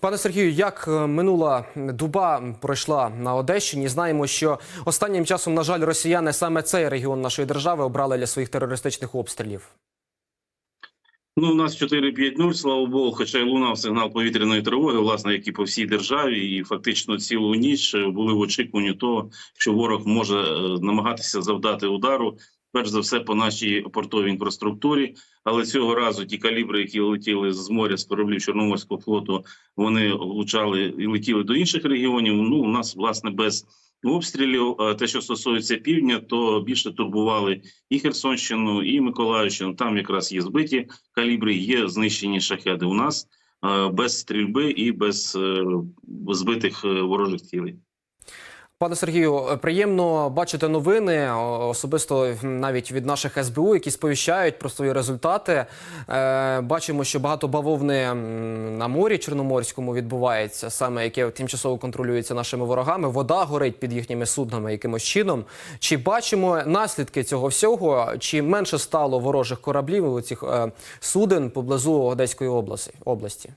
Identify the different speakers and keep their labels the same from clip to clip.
Speaker 1: Пане Сергію, як е, минула дуба пройшла на Одещині? Знаємо, що останнім часом, на жаль, росіяни саме цей регіон нашої держави обрали для своїх терористичних обстрілів.
Speaker 2: Ну, у нас 4-5-0, слава Богу, хоча й лунав сигнал повітряної тривоги, власне, як і по всій державі, і фактично цілу ніч е, були в очікуванні того, що ворог може е, намагатися завдати удару. Перш за все по нашій портовій інфраструктурі, але цього разу ті калібри, які летіли з моря з кораблів Чорноморського флоту, вони влучали і летіли до інших регіонів. Ну у нас власне без обстрілів. Те, що стосується півдня, то більше турбували і Херсонщину, і Миколаївщину. Там якраз є збиті калібри, є знищені шахеди. У нас без стрільби і без е, збитих е, ворожих цілей.
Speaker 1: Пане Сергію, приємно бачити новини, особисто навіть від наших СБУ, які сповіщають про свої результати. Е, бачимо, що багато бавовни на морі Чорноморському відбувається, саме яке тимчасово контролюється нашими ворогами. Вода горить під їхніми суднами якимось чином. Чи бачимо наслідки цього всього? Чи менше стало ворожих кораблів у цих е, суден поблизу Одеської області?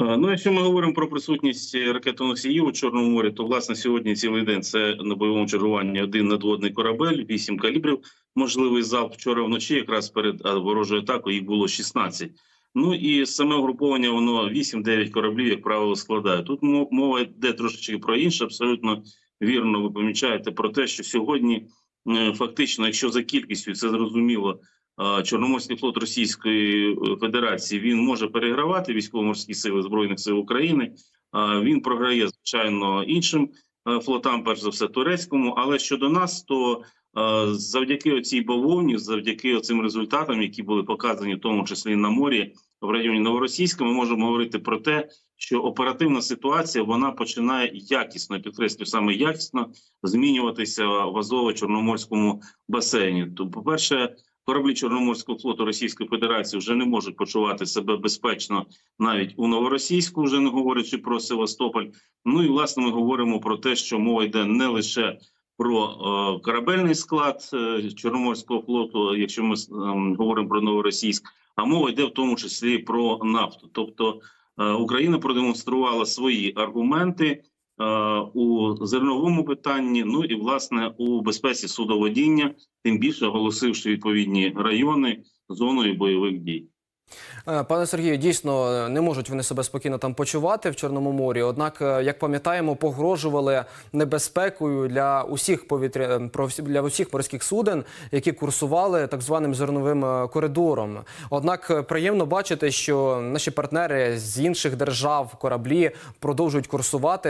Speaker 2: Е, Ну, якщо ми говоримо про присутність ракетоносіїв у Чорному морі, то власне сьогодні цілий день це на бойовому чергуванні один надводний корабель, вісім калібрів. Можливий залп вчора вночі, якраз перед ворожою атакою, їх було 16. Ну і саме угруповання воно 8-9 кораблів, як правило, складає. Тут мова йде трошечки про інше. Абсолютно вірно, ви помічаєте про те, що сьогодні е, фактично, якщо за кількістю це зрозуміло. Е, Чорноморський флот Російської е, Федерації він може перегравати військово-морські сили збройних сил України. А Він програє звичайно іншим е, флотам, перш за все турецькому. Але щодо нас, то е, завдяки цій бавовні, завдяки цим результатам, які були показані, в тому числі на морі в районі Новоросійська, ми можемо говорити про те, що оперативна ситуація вона починає якісно підкреслю саме якісно змінюватися в Азово-Чорноморському басейні. То, по перше, кораблі Чорноморського флоту Російської Федерації вже не можуть почувати себе безпечно навіть у Новоросійську, вже не говорячи про Севастополь. Ну і власне ми говоримо про те, що мова йде не лише про е, корабельний склад е, Чорноморського флоту, якщо ми е, говоримо про Новоросійськ, а мова йде в тому числі про нафту. Тобто Україна продемонструвала свої аргументи у зерновому питанні, ну і власне у безпеці судоводіння, тим більше оголосивши відповідні райони зоною бойових дій.
Speaker 1: Е, Пане Сергію, дійсно е, не можуть вони себе спокійно там почувати в Чорному морі. Однак, е, як пам'ятаємо, погрожували небезпекою для усіх повітря для усіх морських суден, які курсували так званим зерновим коридором. Однак приємно бачити, що наші партнери з інших держав кораблі продовжують курсувати.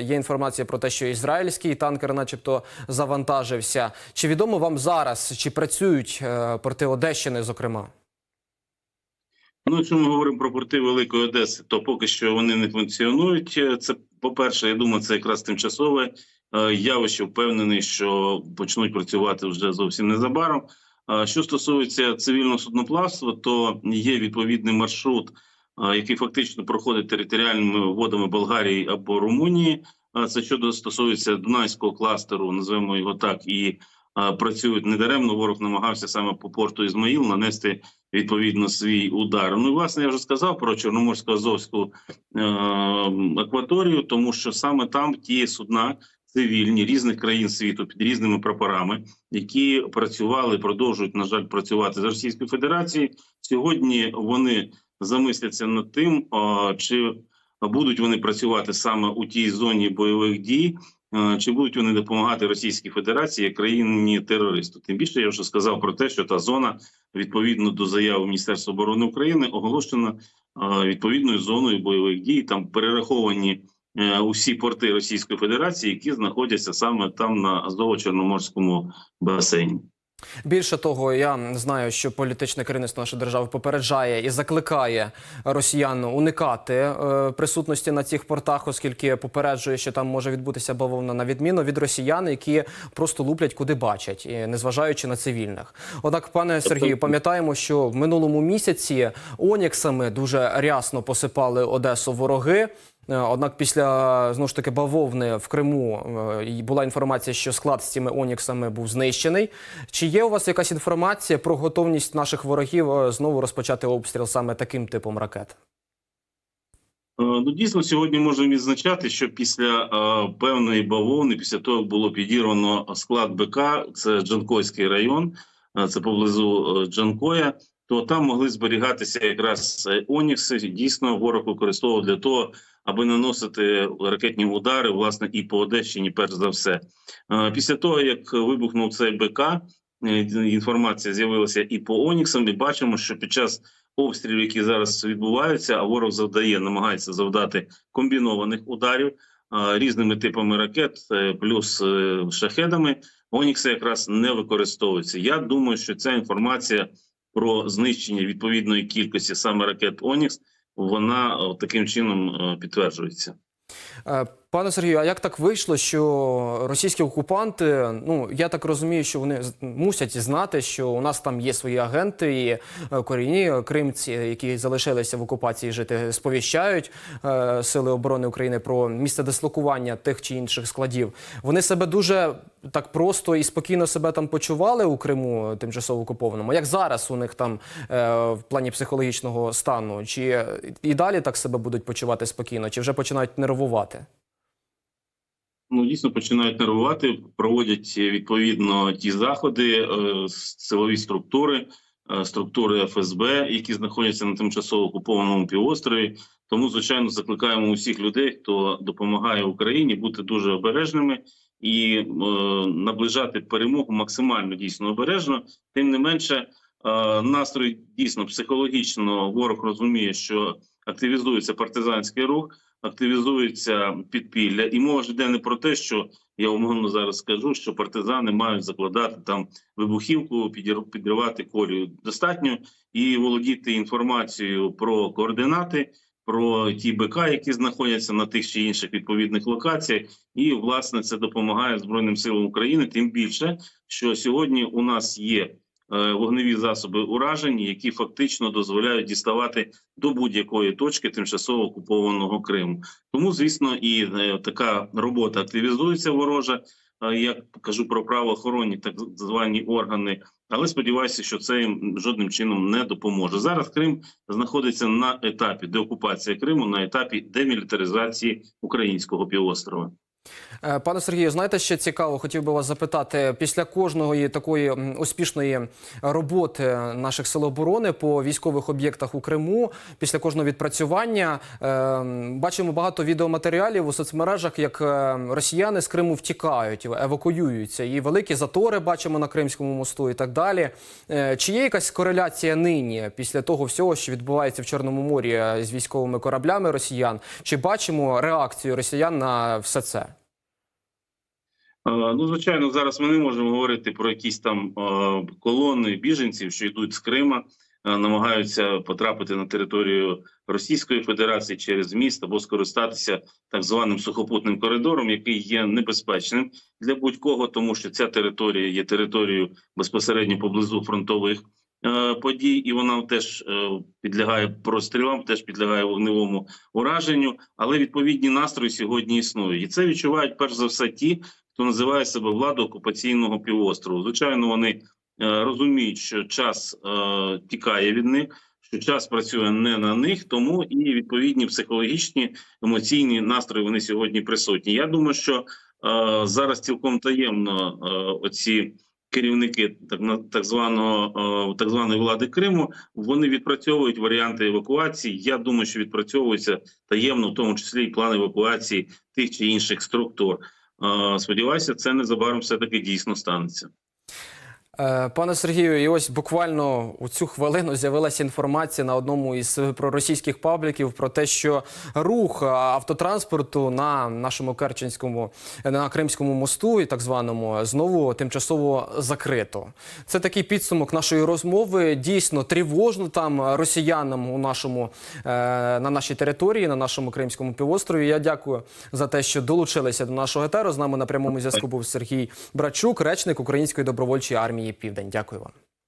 Speaker 1: Є інформація про те, що ізраїльський танкер, начебто, завантажився. Чи відомо вам зараз, чи працюють порти Одещини, зокрема?
Speaker 2: Ну, якщо ми говоримо про порти Великої Одеси, то поки що вони не функціонують. Е, Це по-перше, я думаю, це якраз тимчасове е, явище. Впевнений, що почнуть працювати вже зовсім незабаром. А Що стосується цивільного судноплавства, то є відповідний маршрут, е, який фактично проходить територіальними водами Болгарії або Румунії. Це щодо стосується Дунайського кластеру, називаємо його так, і е, працюють недаремно. Ворог намагався саме по порту Ізмаїл нанести відповідно свій удар. Ну і власне я вже сказав про Чорноморську Азовську е, акваторію, тому що саме там ті судна цивільні різних країн світу під різними прапорами, які працювали, продовжують на жаль працювати з Російською Федерацією. Сьогодні вони замисляться над тим, е, чи будуть вони працювати саме у тій зоні бойових дій. Е, Чи будуть вони допомагати Російській Федерації країні терористу? Тим більше я вже сказав про те, що та зона відповідно до заяви Міністерства оборони України оголошена е, відповідною зоною бойових дій. Там перераховані е, усі порти Російської Федерації, які знаходяться саме там на Азово-Чорноморському басейні.
Speaker 1: Більше того, я знаю, що політичне керівництво нашої держави попереджає і закликає росіян уникати е, присутності на цих портах, оскільки попереджує, що там може відбутися бавовна на відміну від росіян, які просто луплять куди бачать, і незважаючи на цивільних. Однак, пане Сергію, пам'ятаємо, що в минулому місяці оніксами дуже рясно посипали Одесу вороги. Е, Однак після знову ж таки бавовни в Криму е, була інформація, що склад з цими оніксами був знищений. Чи є у вас якась інформація про готовність наших ворогів е, знову розпочати обстріл саме таким типом ракет?
Speaker 2: Ну, дійсно, сьогодні можемо відзначати, що після е, певної бавовни, після того як було підірвано склад БК, це Джанкойський район, це поблизу Джанкоя, то там могли зберігатися якраз е, Онікси. Дійсно, ворог використовував для того, аби наносити ракетні удари, власне, і по Одещині, перш за все. Е, Після того, як вибухнув цей БК, е, інформація з'явилася і по Оніксам, і бачимо, що під час обстрілів, які зараз відбуваються, а ворог завдає, намагається завдати комбінованих ударів різними типами ракет, плюс шахедами. Онікси якраз не використовуються. Я думаю, що ця інформація про знищення відповідної кількості саме ракет Онікс, вона е, таким чином е, підтверджується.
Speaker 1: Е, Пане Сергію, а як так вийшло, що російські окупанти, ну я так розумію, що вони мусять знати, що у нас там є свої агенти, і е, корінні кримці, які залишилися в окупації жити, сповіщають е, сили оборони України про місце дислокування тих чи інших складів. Вони себе дуже так просто і спокійно себе там почували у Криму тимчасово окупованому. Як зараз у них там е, в плані психологічного стану? Чи і далі так себе будуть почувати спокійно, чи вже починають нервувати?
Speaker 2: Ну, дійсно починають нервувати, проводять е, відповідно ті заходи, е, силові структури, е, структури ФСБ, які знаходяться на тимчасово окупованому півострові. Тому, звичайно, закликаємо усіх людей, хто допомагає Україні, бути дуже обережними і е, наближати перемогу максимально дійсно обережно. Тим не менше, е, настрой дійсно психологічно ворог розуміє, що активізується партизанський рух активізується підпілля, і мова ж йде не про те, що я умовно зараз скажу, що партизани мають закладати там вибухівку, підривати колію. Достатньо і володіти інформацією про координати, про ті БК, які знаходяться на тих чи інших відповідних локаціях, і власне це допомагає Збройним силам України. Тим більше, що сьогодні у нас є вогневі засоби уражень, які фактично дозволяють діставати до будь-якої точки тимчасово окупованого Криму. Тому, звісно, і е, така робота активізується ворожа. е, Я кажу про правоохоронні так звані органи, але сподіваюся, що це їм жодним чином не допоможе. Зараз Крим знаходиться на етапі деокупації Криму, на етапі демілітаризації українського півострова.
Speaker 1: Е, Пане Сергію, знаєте, ще цікаво, хотів би вас запитати, після кожної такої успішної роботи наших сил оборони по військових об'єктах у Криму, після кожного відпрацювання, е, бачимо багато відеоматеріалів у соцмережах, як е, росіяни з Криму втікають, евакуюються. І великі затори бачимо на Кримському мосту і так далі. Чи є якась кореляція нині після того всього, що відбувається в Чорному морі з військовими кораблями росіян? Чи бачимо реакцію росіян на все це?
Speaker 2: Ну, звичайно, зараз ми не можемо говорити про якісь там колони біженців, що йдуть з Крима, намагаються потрапити на територію Російської Федерації через міст або скористатися так званим сухопутним коридором, який є небезпечним для будь-кого, тому що ця територія є територією безпосередньо поблизу фронтових подій, і вона теж підлягає прострілам, теж підлягає вогневому ураженню. Але відповідні настрої сьогодні існують, і це відчувають перш за все ті, хто називає себе владою окупаційного півострову. Звичайно, вони е, розуміють, що час е, тікає від них, що час працює не на них, тому і відповідні психологічні емоційні настрої вони сьогодні присутні. Я думаю, що е, зараз цілком таємно е, оці. Керівники так так званого е, так званої влади Криму вони відпрацьовують варіанти евакуації. Я думаю, що відпрацьовуються таємно, в тому числі і план евакуації тих чи інших структур. Сподіваюся, це незабаром все таки дійсно станеться.
Speaker 1: Е, Пане Сергію, і ось буквально у цю хвилину з'явилася інформація на одному із проросійських пабліків про те, що рух автотранспорту на нашому Керченському на Кримському мосту, і так званому, знову тимчасово закрито. Це такий підсумок нашої розмови. Дійсно тривожно там росіянам у нашому е, на нашій території, на нашому Кримському півострові. Я дякую за те, що долучилися до нашого етеру. З нами на прямому зв'язку був Сергій Брачук, речник Української добровольчої армії Південь. Дякую вам.